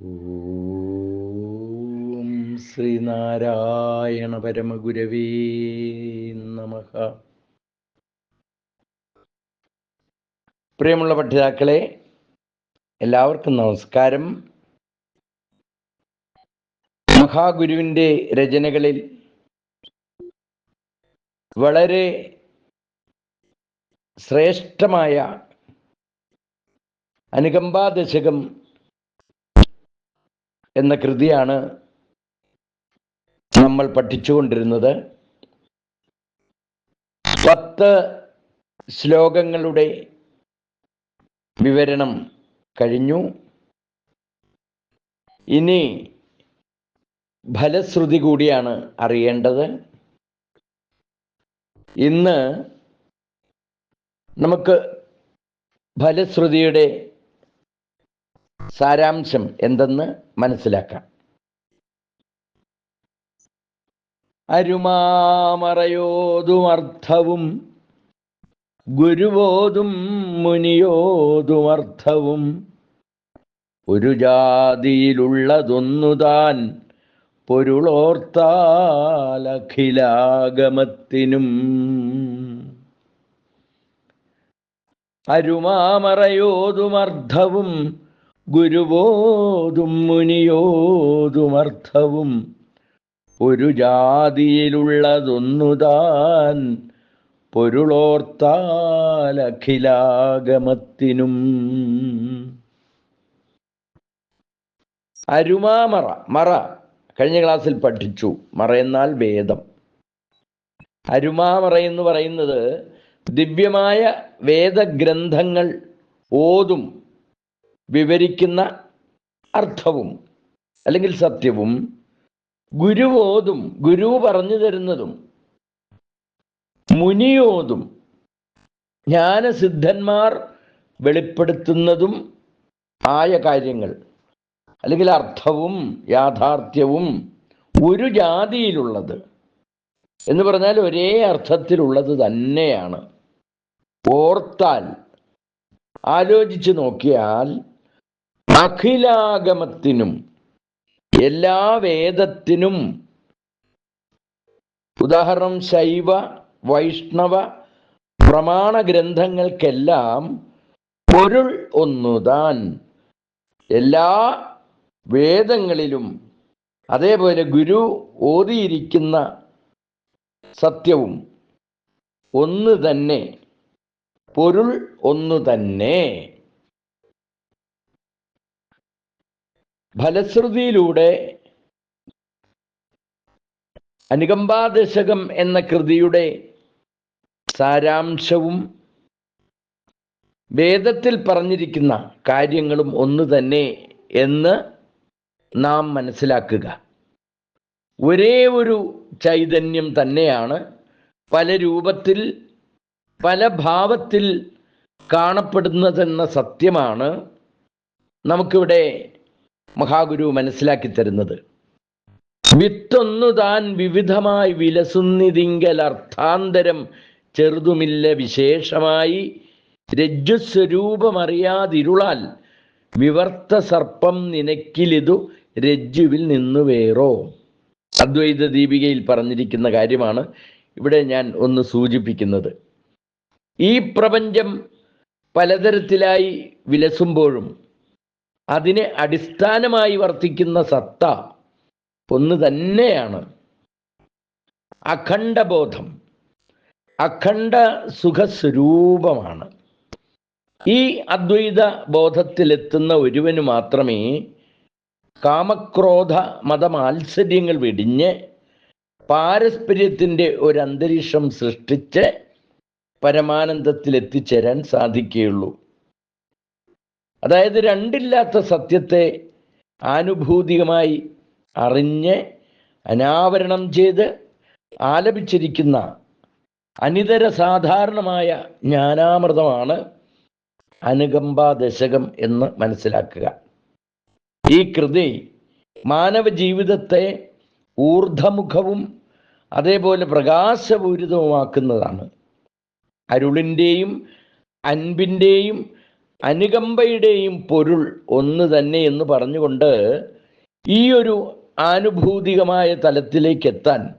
ഓം ശ്രീനാരായണ പരമഗുരവേ നമ. പ്രിയമുള്ള പഠിതാക്കളെ എല്ലാവർക്കും നമസ്കാരം. മഹാഗുരുവിന്റെ രചനകളിൽ വളരെ ശ്രേഷ്ഠമായ അനുകമ്പാദശകം എന്ന കൃതിയാണ് നമ്മൾ പഠിച്ചുകൊണ്ടിരുന്നത്. പത്ത് ശ്ലോകങ്ങളുടെ വിവരണം കഴിഞ്ഞു. ഇനി ഫലശ്രുതി കൂടിയാണ് അറിയേണ്ടത്. ഇന്ന് നമുക്ക് ഫലശ്രുതിയുടെ സാരാംശം എന്തെന്ന് മനസ്സിലാക്കാം. അരുമാമറയോതുമർത്ഥവും ഗുരുവോതും മുനിയോതുമർത്ഥവും ഒരു ജാതിയിലുള്ളതൊന്നുതാൻ പൊരുളോർത്താലഖിലാഗമത്തിനും അരുമാമറയോതുമർത്ഥവും ഗുരുവോതും മുനിയോതുമർത്ഥവും ഒരു ജാതിയിലുള്ളതൊന്നുതാൻ പൊരുളോർത്താലഖിലാഗമത്തിനും അരുമാമറ മറ കഴിഞ്ഞ ക്ലാസ്സിൽ പഠിച്ചു. മറ എന്നാൽ വേദം. അരുമാമറ എന്ന് പറയുന്നത് ദിവ്യമായ വേദഗ്രന്ഥങ്ങൾ ഓതും വിവരിക്കുന്ന അർത്ഥവും അല്ലെങ്കിൽ സത്യവും ഗുരുവോതും ഗുരു പറഞ്ഞു തരുന്നതും മുനിയോതും ജ്ഞാനസിദ്ധന്മാർ വെളിപ്പെടുത്തുന്നതും ആയ കാര്യങ്ങൾ. അല്ലെങ്കിൽ അർത്ഥവും യാഥാർത്ഥ്യവും ഒരു ജാതിയിലുള്ളത് എന്ന് പറഞ്ഞാൽ ഒരേ അർത്ഥത്തിലുള്ളത് തന്നെയാണ്. ഓർത്താൽ ആലോചിച്ച് നോക്കിയാൽ അഖിലാഗമത്തിനും എല്ലാ വേദത്തിനും ഉദാഹരണം ശൈവ വൈഷ്ണവ പ്രമാണ ഗ്രന്ഥങ്ങൾക്കെല്ലാം പൊരുൾ ഒന്നുതാൻ എല്ലാ വേദങ്ങളിലും അതേപോലെ ഗുരു ഓതിയിരിക്കുന്ന സത്യവും ഒന്ന് തന്നെ പൊരുൾ ഒന്നു തന്നെ. ഫലശ്രുതിയിലൂടെ അനുകമ്പാദശകം എന്ന കൃതിയുടെ സാരാംശവും വേദത്തിൽ പറഞ്ഞിരിക്കുന്ന കാര്യങ്ങളും ഒന്ന് തന്നെ എന്ന് നാം മനസ്സിലാക്കുക. ഒരേ ഒരു ചൈതന്യം തന്നെയാണ് പല രൂപത്തിൽ പല ഭാവത്തിൽ കാണപ്പെടുന്നതെന്ന സത്യമാണ്. നമുക്കിവിടെ മഹാഗുരു മനസ്സിലാക്കി തരുന്നത്. വിത്തൊന്നു താൻ വിവിധമായി വിലസുന്നിതിങ്കൽ അർത്ഥാന്തരം ചെറുതുമില്ല വിശേഷമായി രജ്ജുസ്വരൂപമറിയാതിരുളാൽ വിവർത്ത സർപ്പം നിനക്കിലിതു രജ്ജുവിൽ നിന്നു വേറോ. അദ്വൈത ദീപികയിൽ പറഞ്ഞിരിക്കുന്ന കാര്യമാണ് ഇവിടെ ഞാൻ ഒന്ന് സൂചിപ്പിക്കുന്നത്. ഈ പ്രപഞ്ചം പലതരത്തിലായി വിലസുമ്പോഴും അതിനെ അടിസ്ഥാനമായി വർത്തിക്കുന്ന സത്ത ഒന്ന് തന്നെയാണ്. അഖണ്ഡബോധം. അഖണ്ഡ സുഖസ്വരൂപമാണ്. ഈ അദ്വൈത ബോധത്തിലെത്തുന്ന ഒരുവന് മാത്രമേ കാമക്രോധ മതമാത്സര്യങ്ങൾ വെടിഞ്ഞ് പാരസ്പര്യത്തിന്റെ ഒരു സൃഷ്ടിച്ച് പരമാനന്ദത്തിലെത്തിച്ചേരാൻ സാധിക്കുകയുള്ളൂ. അതായത് രണ്ടില്ലാത്ത സത്യത്തെ ആനുഭൂതികമായി അറിഞ്ഞ് അനാവരണം ചെയ്ത് ആലപിച്ചിരിക്കുന്ന അനിതര സാധാരണമായ ജ്ഞാനാമൃതമാണ് അനുകമ്പ ദശകം എന്ന് മനസ്സിലാക്കുക. ഈ കൃതി മാനവ ജീവിതത്തെ ഊർധമുഖവും അതേപോലെ പ്രകാശപൂരിതവുമാക്കുന്നതാണ്. അരുളിന്റെയും അൻപിന്റെയും അനുകമ്പയുടെയും പൊരുൾ ഒന്ന് തന്നെ എന്ന് പറഞ്ഞുകൊണ്ട് ഈ ഒരു ആനുഭൂതികമായ തലത്തിലേക്ക് എത്താൻ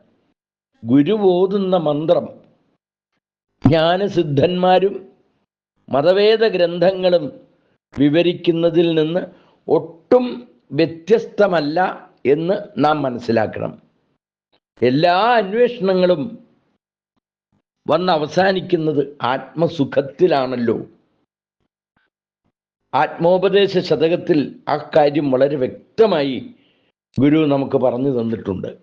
ഗുരുവോതുന്ന മന്ത്രം ജ്ഞാനസിദ്ധന്മാരും മതവേദ ഗ്രന്ഥങ്ങളും വിവരിക്കുന്നതിൽ നിന്ന് ഒട്ടും വ്യത്യസ്തമല്ല എന്ന് നാം മനസ്സിലാക്കണം. എല്ലാ അന്വേഷണങ്ങളും വന്ന് അവസാനിക്കുന്നത് ആത്മസുഖത്തിലാണല്ലോ. ആത്മോപദേശ ശതകത്തിൽ ആ കാര്യം വളരെ വ്യക്തമായി ഗുരു നമുക്ക് പറഞ്ഞു തന്നിട്ടുണ്ട്.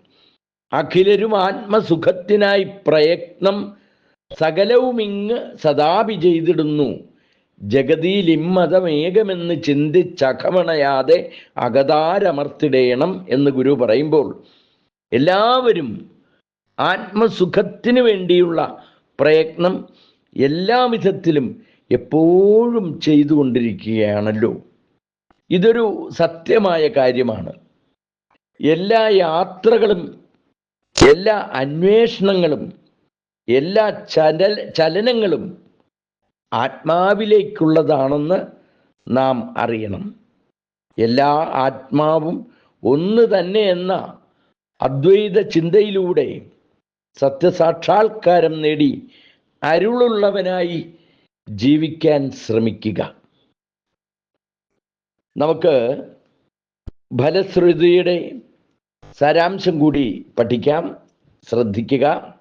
അഖിലരും ആത്മസുഖത്തിനായി പ്രയത്നം സകലവും ഇങ്ങ് സദാപി ചെയ്തിടുന്നു. ജഗതിയിൽ ഇമ്മതമേകമെന്ന് ചിന്തിച്ചകമണയാതെ അകതാരമർത്തിടേണം എന്ന് ഗുരു പറയുമ്പോൾ എല്ലാവരും ആത്മസുഖത്തിനു വേണ്ടിയുള്ള പ്രയത്നം എല്ലാ വിധത്തിലും എപ്പോഴും ചെയ്തുകൊണ്ടിരിക്കുകയാണല്ലോ. ഇതൊരു സത്യമായ കാര്യമാണ്. എല്ലാ യാത്രകളും എല്ലാ അന്വേഷണങ്ങളും എല്ലാ ചലൽ ചലനങ്ങളും ആത്മാവിലേക്കുള്ളതാണെന്ന് നാം അറിയണം. എല്ലാ ആത്മാവും ഒന്ന് തന്നെ എന്ന അദ്വൈത ചിന്തയിലൂടെ സത്യസാക്ഷാത്കാരം നേടി അരുളുള്ളവനായി ജീവിക്കാൻ ശ്രമിക്കുക. നമുക്ക് ഫലശ്രുതിയുടെ സാരാംശം കൂടി പഠിക്കാം. ശ്രദ്ധിക്കുക.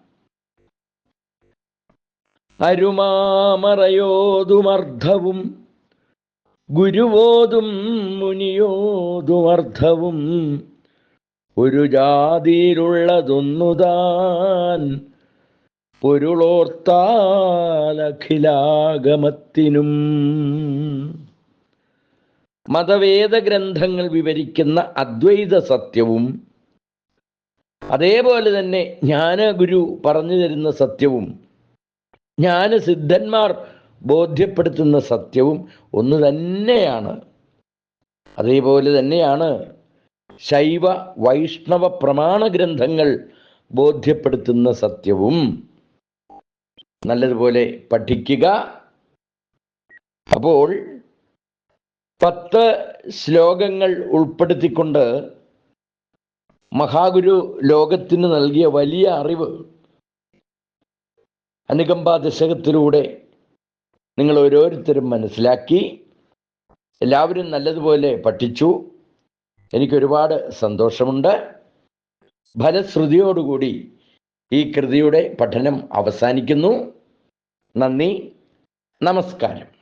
അരുമാമറയോതുമർദ്ധവും ഗുരുവോതും മുനിയോതുമർദ്ധവും ഒരു ജാതിയിലുള്ളതൊന്നുതാൻ പൊരുളോർത്താലഖിലാഗമത്തിനും മതവേദ ഗ്രന്ഥങ്ങൾ വിവരിക്കുന്ന അദ്വൈത സത്യവും അതേപോലെ തന്നെ ജ്ഞാനഗുരു പറഞ്ഞു തരുന്ന സത്യവും ജ്ഞാനസിദ്ധന്മാർ ബോധ്യപ്പെടുത്തുന്ന സത്യവും ഒന്ന് തന്നെയാണ്. അതേപോലെ തന്നെയാണ് ശൈവ വൈഷ്ണവ പ്രമാണ ഗ്രന്ഥങ്ങൾ ബോധ്യപ്പെടുത്തുന്ന സത്യവും. നല്ലതുപോലെ പഠിക്കുക. അപ്പോൾ പത്ത് ശ്ലോകങ്ങൾ ഉൾപ്പെടുത്തിക്കൊണ്ട് മഹാഗുരു ലോകത്തിന് നൽകിയ വലിയ അറിവ് അനുകമ്പ ദശകത്തിലൂടെ നിങ്ങൾ ഓരോരുത്തരും മനസ്സിലാക്കി. എല്ലാവരും നല്ലതുപോലെ പഠിച്ചു. എനിക്കൊരുപാട് സന്തോഷമുണ്ട്. ഫലശ്രുതിയോടുകൂടി ഈ കൃതിയുടെ പഠനം അവസാനിക്കുന്നു. നന്ദി. നമസ്കാരം.